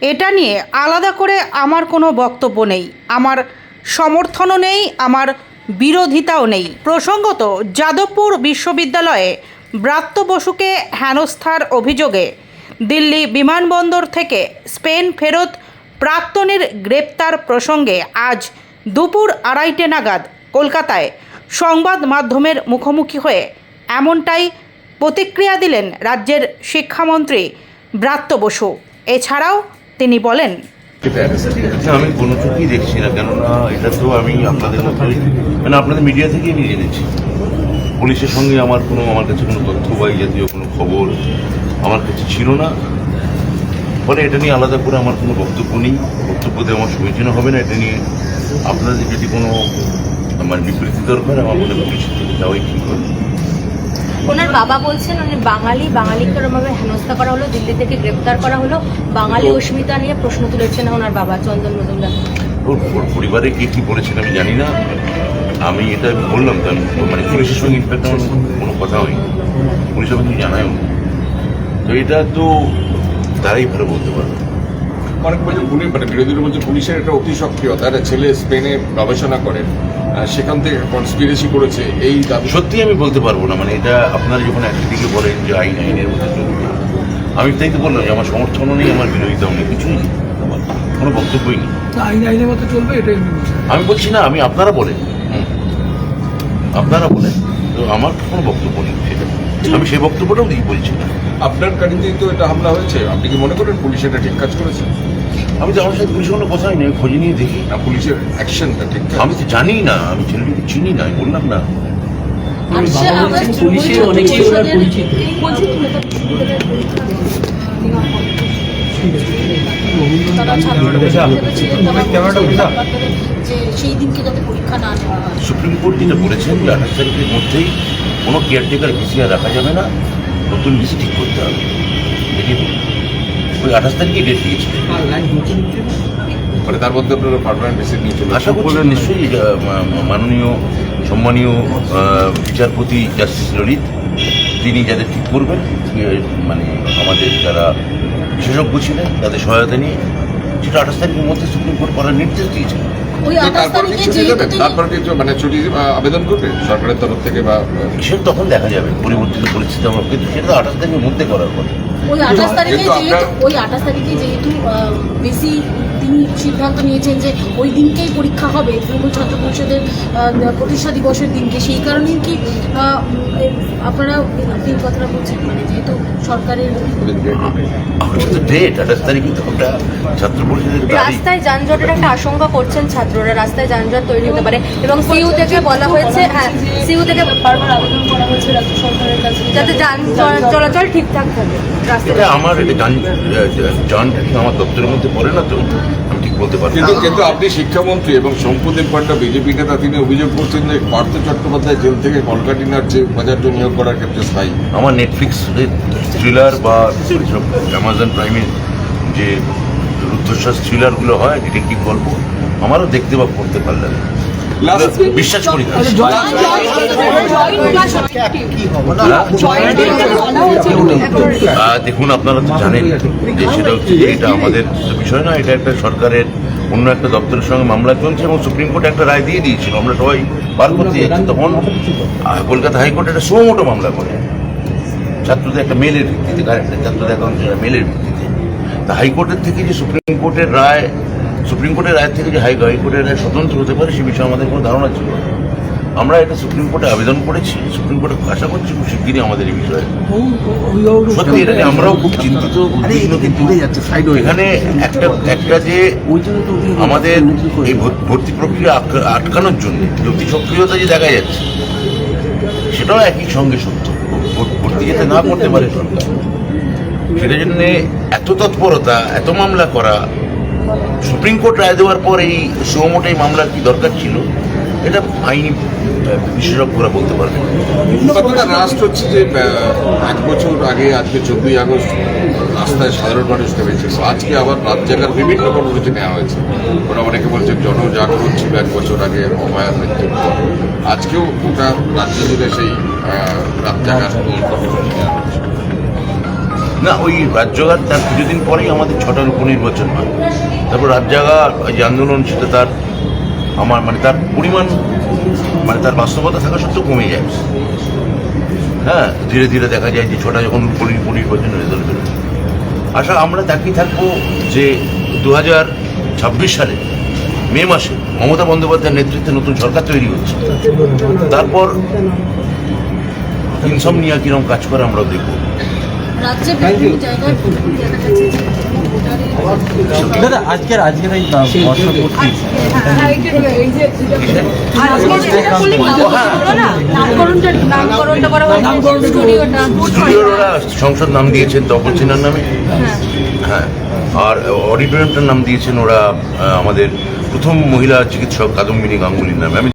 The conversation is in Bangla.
এটা নিয়ে আলাদা করে আমার কোনো বক্তব্য নেই। আমার সমর্থনও নেই, আমার বিরোধিতাও নেই। প্রসঙ্গত, যাদবপুর বিশ্ববিদ্যালয়ে ব্রাত্য বসুকে হেনস্থার অভিযোগে দিল্লি বিমানবন্দর থেকে স্পেন ফেরত প্রাক্তনের গ্রেপ্তার প্রসঙ্গে আজ দুপুর আড়াইটে নাগাদ কলকাতায় সংবাদ মাধ্যমের মুখোমুখি হয়ে এমনটাই প্রতিক্রিয়া দিলেন রাজ্যের শিক্ষামন্ত্রী ব্রাত্য বসু। এছাড়াও তিনি বলেন আচ্ছা আমি কোনো চোখেই দেখছি না, কেননা এটা তো আমি আপনাদের মতোই মানে আপনাদের মিডিয়া থেকেই আমি জেনেছি। পুলিশের সঙ্গে আমার কোনো, আমার কাছে কোনো তথ্য বা এই জাতীয় কোনো খবর আমার কাছে ছিল না। ফলে এটা নিয়ে আলাদা করে আমার কোনো বক্তব্য নেই। বক্তব্য দেওয়া আমার সমীচীন হবে না, এটা নিয়ে আপনাদের যদি কোনো আমার বিবৃতি দরকার, আমার মনে পুলিশের থেকে যাওয়াই ঠিক হবে। ওনার বাবা বলছেন উনি বাঙালি বাঙালিকে ওরমভাবে হেনস্থা করা হলো দিল্লি থেকে গ্রেপ্তার করা হলো। বাঙালি অস্মিতা নিয়ে প্রশ্ন তুলেছেন ওনার বাবা চন্দন মজুমদার। ওর পরিবারে কে কি বলেছেন আমি জানি না। আমি এটা বললাম তো আমি মানে পুলিশের সঙ্গে ইনফ্যাক্ট আমার কোনো কথা হয়নি। পুলিশ আমাকে কিছু জানায়ও না। তো এটা তো তারাই ভালো বলতে পারবে। অনেক বলছে পুলিশ মানে বিরোধীরা বলছে পুলিশের একটা অতি সক্রিয়তা একটা ছেলে স্পেনে গবেষণা করেন সেখান থেকে কনস্পিরেসি করেছে এই দাবি সত্যি আমি বলতে পারব না মানে এটা আপনারা যখন একদিকে বলেন যে আইন আইনের মধ্যে চলবে আমি তাই তো বললাম যে আমার সমর্থনও নেই আমার বিরোধিতাও নেই কিছুই নেই আমার কোনো বক্তব্যই নেই। আইন আইনের মতো চলবে এটাই আমি বলছি। আমি বলছি না আমি আপনারা বলেন। হুম। আপনারা বলেন তো আমার কোনো বক্তব্য নেই সেটা। আমি সেই বক্তব্যটাও দিই বলছি না। আপনার গাড়িতেই তো এটা হামলা হয়েছে আপনি কি মনে করেন পুলিশ এটা ঠিক কাজ করেছে? আমি তো আমার সাথে পুলিশ কোনো কথাই নেই খোঁজে নিয়ে দেখি। না পুলিশের অ্যাকশনটা ঠিক আমি তো জানি না আমি ছেলেটিকে চিনি না বললাম না। পুলিশের অনেকেই ওনার পরিচিত। যে সেই দিনকে যাতে পরীক্ষা না নেওয়া হয়। সুপ্রিম কোর্ট যেটা বলেছেন যে আঠাশ তারিখের মধ্যেই কোনো কেয়ারটেকার ভিসিআর রাখা যাবে না নতুন ভিসি ঠিক করতে হবে। ওই আঠাশ তারিখে ডেট দিয়েছিলেন। মানে তার মধ্যে আপনারা পারমানেন্ট বেসিস নিয়ে চলে আশা করছি নিশ্চয়ই মাননীয় সম্মানীয় বিচারপতি জাস্টিস ললিত তিনি যাদের ঠিক করবেন মানে আমাদের যারা বিশেষজ্ঞ ছিলেন তাদের সহায়তা নিয়ে সেটা আঠাশ তারিখের মধ্যে সুপ্রিম কোর্ট করার নির্দেশ দিয়েছে আঠাশ তারপর কি মানে ছুটি আবেদন করবে সরকারের তরফ থেকে বা সেটা তখন দেখা যাবে পরিবর্তিত পরিস্থিতি আমরা কিন্তু সেটা তো আঠাশ তারিখের মধ্যে করার কথা। ওই আঠাশ তারিখে যেহেতু ওই আঠাশ তারিখে যেহেতু বেশি তিনি সিদ্ধান্ত নিয়েছেন যে ওই দিনকেই পরীক্ষা হবে তৃণমূল ছাত্র পরিষদের প্রতিষ্ঠা দিবসের দিনকে। সেই কারণেই কি আপনারা আপনি এই কথাটা বলছেন মানে যেহেতু সরকারের ডেট আঠাশ তারিখে তো ছাত্র পরিষদের রাস্তায় যানজটের একটা আশঙ্কা করছেন ছাত্ররা রাস্তায় যানজট তৈরি হতে পারে। এবং সিইউ থেকে বলা হয়েছে হ্যাঁ সিইউ থেকে বারবার আবেদন করা হয়েছে রাজ্য সরকারের কাছে। যাতে যান চলা- চলাচল ঠিকঠাক থাকে। এটা আমার এটা যানটা আমার দপ্তরের মধ্যে পড়ে না তো আমি ঠিক বলতে পারব কিন্তু কিন্তু আপনি শিক্ষামন্ত্রী এবং শঙ্কুদেব পান্ডা বিজেপি নেতা তিনি অভিযোগ করছেন যে পার্থ চট্টোপাধ্যায় জেল থেকে কলকাটিনার যে বাজারটা নিয়োগ করার ক্ষেত্রে স্থায়ী। আমার নেটফ্লিক্স থ্রিলার বা অ্যামাজন প্রাইমের যে রুদ্ধশ্বাস থ্রিলারগুলো হয় ডিটেকটিভ গল্প আমারও দেখতে বা পড়তে Last- বিশ্বাস করি। দেখুন আপনারা তো জানেন যে সেটা হচ্ছে যে এটা আমাদের বিষয় না এটা একটা সরকারের অন্য একটা দপ্তরের সঙ্গে মামলা চলছে এবং সুপ্রিম কোর্ট একটা রায় দিয়ে দিয়েছিল। আমরা সবাই পার করতে যাচ্ছি। তখন কলকাতা হাইকোর্ট একটা সুমোটো মামলা করে। ছাত্রদের একটা মেলের ভিত্তিতে কারেক্টের ছাত্রদের অ্যাকাউন্ট মেলের ভিত্তিতে। তা হাইকোর্টের থেকে যে সুপ্রিম কোর্টের রায় সুপ্রিম কোর্টের রায় থেকে যে হাই হাইকোর্টের রায় স্বতন্ত্র হতে পারে সে বিষয়ে আমাদের কোনো ধারণা ছিল না। আমরা এটা সুপ্রিম কোর্টে আবেদন করেছি সুপ্রিম কোর্টে আশা করছি খুব শিগগিরই আমাদের এই বিষয়ে। সত্যি এটা নিয়ে আমরাও খুব চিন্তিত এখানে একটা একটা যে আমাদের এই ভর্তি প্রক্রিয়া আটকানোর জন্য যে অতি সক্রিয়তা যে দেখা যাচ্ছে সেটাও একই সঙ্গে সত্য। ভর্তি যাতে না করতে পারে সরকার সেটার জন্য এত তৎপরতা এত মামলা করা সুপ্রিম কোর্ট রায় দেওয়ার পর এই সুমোট এই মামলার কি দরকার ছিল, এটা আইনি বিশেষজ্ঞরা বলতে কতটা রাষ্ট্র হচ্ছে যে এক বছর আগে, আজকে চোদ্দই আগস্ট, রাস্তায় সাধারণ মানুষ নেমেছিল আজকে আবার রাত জায়গার বিভিন্ন কর্মসূচি নেওয়া হয়েছে। ওরা অনেকে বলছে জনজাগরণ ছিল এক বছর আগে অভয়ার মৃত্যুর পর আজকেও গোটা রাজ্য জুড়ে সেই রাত জাগার কর্মসূচি নেওয়া হচ্ছে না, ওই রাজ্যগার তার কিছুদিন পরেই আমাদের ছটার উপনির্বাচন হয়। তারপর রাজ্যগা যে আন্দোলন, সেটা তার আমার মানে তার পরিমাণ মানে তার বাস্তবতা থাকা সত্ত্বেও কমে যায়। হ্যাঁ ধীরে ধীরে দেখা যায় যে ছটা যখন উপনি- উপনির্বাচনের রেজাল্ট বেরোয় আশা, আমরা তাকিয়ে থাকব যে দু হাজার ছাব্বিশ সালে, মে মাসে মমতা বন্দ্যোপাধ্যায়ের নেতৃত্বে নতুন সরকার তৈরি হচ্ছে। তারপর ইনসম ইনসমনিয়া কীরকম কাজ করে আমরা দেখব। রাজ্যে বিভিন্ন জায়গায় দেখা যাচ্ছে দাদা আজকের আজকের এই সংসদ নাম দিয়েছেন তপন সিনহার নামে? হ্যাঁ। আর অডিটোরিয়ামটার নাম দিয়েছেন ওরা আমাদের প্রথম মহিলা চিকিৎসক কাদম্বিনী গাঙ্গুলির নামে। আমি